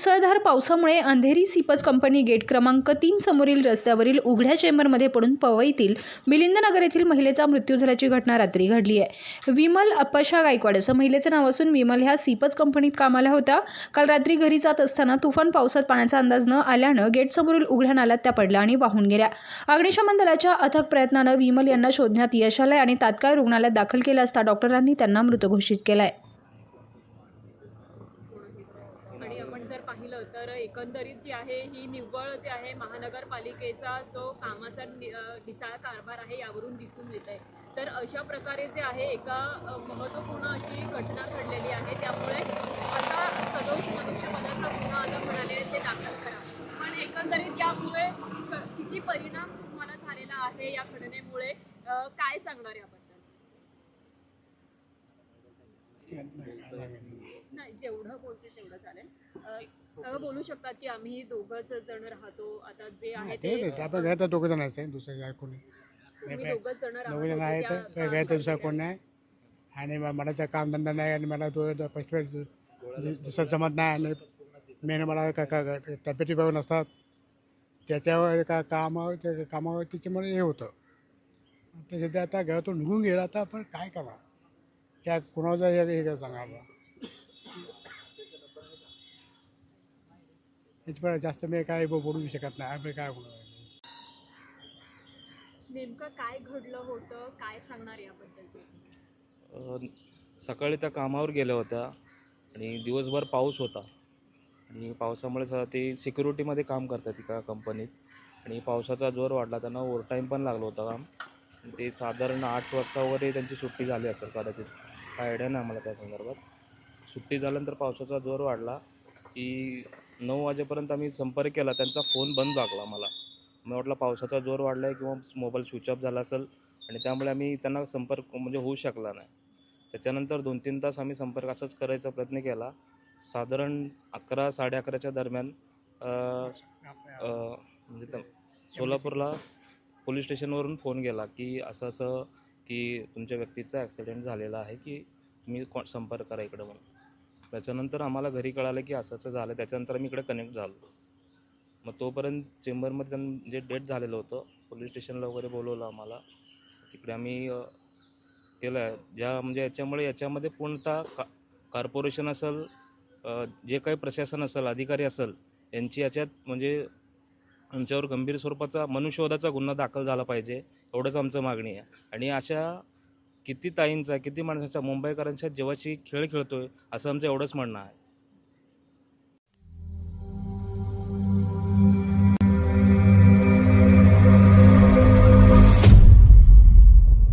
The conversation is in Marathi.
मुसळधार पावसामुळे अंधेरी सिपज कंपनी गेट क्रमांक तीन समोरील रस्त्यावरील उघड्या चेंबरमध्ये पडून पवईतील मिलिंदनगर येथील महिलेचा मृत्यू झाल्याची घटना रात्री घडली आहे. विमल अपशा गायकवाड असं महिलेचं नाव असून विमल ह्या सिपज कंपनीत कामाला होता. काल रात्री घरी जात असताना तुफान पावसात पाण्याचा अंदाज न आल्यानं गेटसमोरील उघड्या नाल्यात त्या पडल्या आणि वाहून गेल्या. अग्निशमन दलाच्या अथक प्रयत्नानं विमल यांना शोधण्यात यश आलंय आणि तात्काळ रुग्णालयात दाखल केलं असता डॉक्टरांनी त्यांना मृत घोषित केलाय आणि आपण जर पाहिलं तर एकंदरीत जी आहे ही निव्वळ जे आहे महानगरपालिकेचा जो कामाचा ढिसाळ कारभार आहे यावरून दिसून येत आहे तर अशा प्रकारे जे आहे एका महत्त्वपूर्ण अशी घटना घडलेली आहे. त्यामुळे आता सदोष मनुष्यपदाचा गुन्हा असं म्हणाले ते दाखल करा. पण एकंदरीत यामुळे किती परिणाम तुम्हाला झालेला आहे या घटनेमुळे? काय सांगणार याबद्दल? जेवढं बोलते तेवढं चालेल. अ, बोलू शकतात की आम्ही दोघंच जण राहतो. आता जे आहे ते ते ते आपण घरात दोघं जण आहे दुसरं काय कोणी. तुम्ही दोघंच जण दोघं जण त्या- घरात दुसरा कोण नाही. आणि म- मला त्या कामधंदा नाही आणि मला तो तो पैसे जसं जमत नाही आणि मेन मला का का का- तब्येती बघून असतात त्याच्यावर का काम त्या कामावर त्याच्यामुळे हे होतं. ते सध्या आता घरातून निघून गेला आता आपण काय करणार? त्या कुणाचं हे हे सांगा आता. याच्यामुळे जास्त मी काय बो- बोलू शकत नाही. आपण काय बोलू? नेमकं काय घडलं होतं? काय सांगणार याबद्दल? अ, सकाळी त्या कामावर गेल्या होत्या आणि दिवसभर पाऊस होता. आणि पावसामुळे स ते सिक्युरिटीमध्ये काम करतात एका कंपनीत. आणि पावसाचा जोर वाढला त्यांना ओव्हरटाईम पण लागलं होतं काम. आणि ते साधारण आठ वाजता वगैरे त्यांची सुट्टी झाली असेल कदाचित. काय आयडिया नाही मला त्या संदर्भात. सुट्टी झाल्यानंतर पावसाचा जोर वाढला की नऊ वाजेपर्यंत आम्ही संपर्क केला. त्यांचा फोन बंद लागला मला. मी वाटलं पावसाचा जोर वाढला आहे किंवा मोबाईल स्विच ऑफ झाला असेल आणि त्यामुळे आम्ही त्यांना संपर्क म्हणजे होऊ शकला नाही. त्याच्यानंतर दोन तीन तास आम्ही संपर्क असाच करायचा प्रयत्न केला. साधारण अकरा साडे अकराच्या दरम्यान म्हणजे सोलापूरला पोलीस स्टेशनवरून फोन गेला की असं असं की तुमच्या व्यक्तीचा ॲक्सिडेंट झालेला आहे की तुम्ही कॉ संपर्क करा इकडं म्हणून. त्याच्यानंतर आम्हाला घरी कळालं की असं असं झालं त्याच्यानंतर आम्ही इकडे कनेक्ट झालो. मग तोपर्यंत चेंबरमध्ये त्यांनी जे डेट झालेलं होतं पोलीस स्टेशनला वगैरे बोलवलं आम्हाला. तिकडे आम्ही केलं आहे ज्या म्हणजे याच्यामुळे याच्यामध्ये पूर्णतः का कॉर्पोरेशन असेल जे काही प्रशासन असेल अधिकारी असेल यांची याच्यात म्हणजे यांच्यावर गंभीर स्वरूपाचा मनुष्यवधाचा गुन्हा दाखल झाला पाहिजे एवढंच आमचं मागणी आहे. आणि अशा किती ताईंचा किती माणसाच्या मुंबईकरांच्या जीवाची खेळ खेळतोय असं आमचं एवढंच म्हणणं आहे.